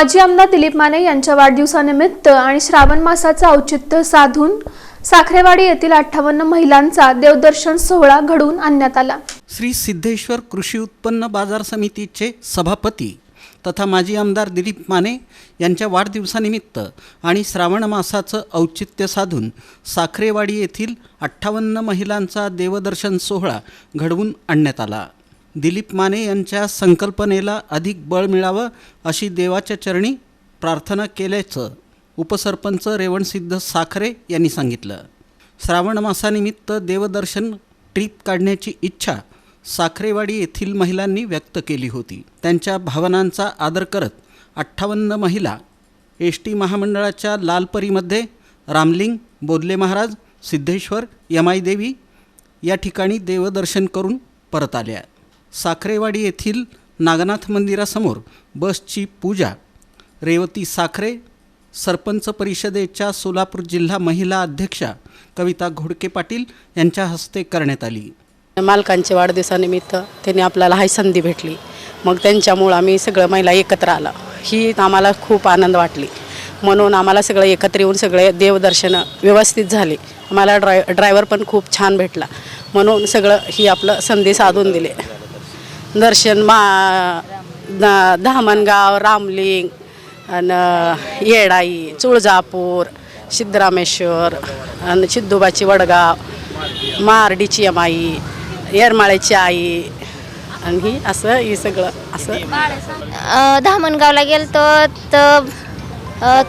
माजी आमदार दिलीप माने यांच्या वाढदिवसानिमित्त आणि श्रावण मासाचं औचित्य साधून साखरेवाडी येथील अठ्ठावन्न महिलांचा देवदर्शन सोहळा घडवून आणण्यात आला. श्री सिद्धेश्वर कृषी उत्पन्न बाजार समितीचे सभापती तथा माजी आमदार दिलीप माने यांच्या वाढदिवसानिमित्त आणि श्रावण मासाचं औचित्य साधून साखरेवाडी येथील अठ्ठावन्न महिलांचा देवदर्शन सोहळा घडवून आणण्यात आला. दिलीप माने यांच्या संकल्पनेला अधिक बळ मिळावं अशी देवाच्या चरणी प्रार्थना केल्याचं उपसरपंच रेवणसिद्ध साखरे यांनी सांगितलं. श्रावण मासानिमित्त देवदर्शन ट्रीप काढण्याची इच्छा साखरेवाडी येथील महिलांनी व्यक्त केली होती. त्यांच्या भावनांचा आदर करत अठ्ठावन्न महिला एस टी महामंडळाच्या लालपरीमध्ये रामलिंग बोधले महाराज सिद्धेश्वर यमाई देवी या ठिकाणी देवदर्शन करून परत आल्या. साखरेवाडी येथील नागनाथ मंदिरासमोर बसची पूजा. रेवती साखरे सरपंच परिषदेच्या सोलापूर जिल्हा महिला अध्यक्षा कविता घोडके पाटील यांच्या हस्ते करण्यात आली. मालकांच्या वाढदिवसानिमित्त त्यांनी आपल्याला हाय संधी भेटली. मग त्यांच्यामुळं आम्ही सगळं महिला एकत्र आलं. ही आम्हाला खूप आनंद वाटली. म्हणून आम्हाला सगळं एकत्र येऊन सगळे देवदर्शनं व्यवस्थित झाले. आम्हाला ड्राय ड्रायव्हर पण खूप छान भेटला. म्हणून सगळं ही आपलं संधी साधून दिले. दर्शन मा धामणगाव रामलिंग आणि येडाई तुळजापूर सिद्धरामेश्वर आणि सिद्धोबाची वडगाव मारडीची अमाई येरमाळ्याची आई आणि ही असं ही सगळं असं. धामणगावला गेलो तर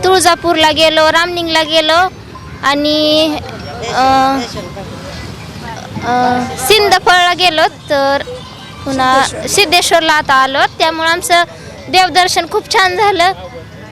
तुळजापूरला गेलो रामलिंगला गेलो आणि सिंदफळला गेलो तर पुन्हा सिद्धेश्वरला. आता आलो. त्यामुळं आमचं देवदर्शन खूप छान झालं.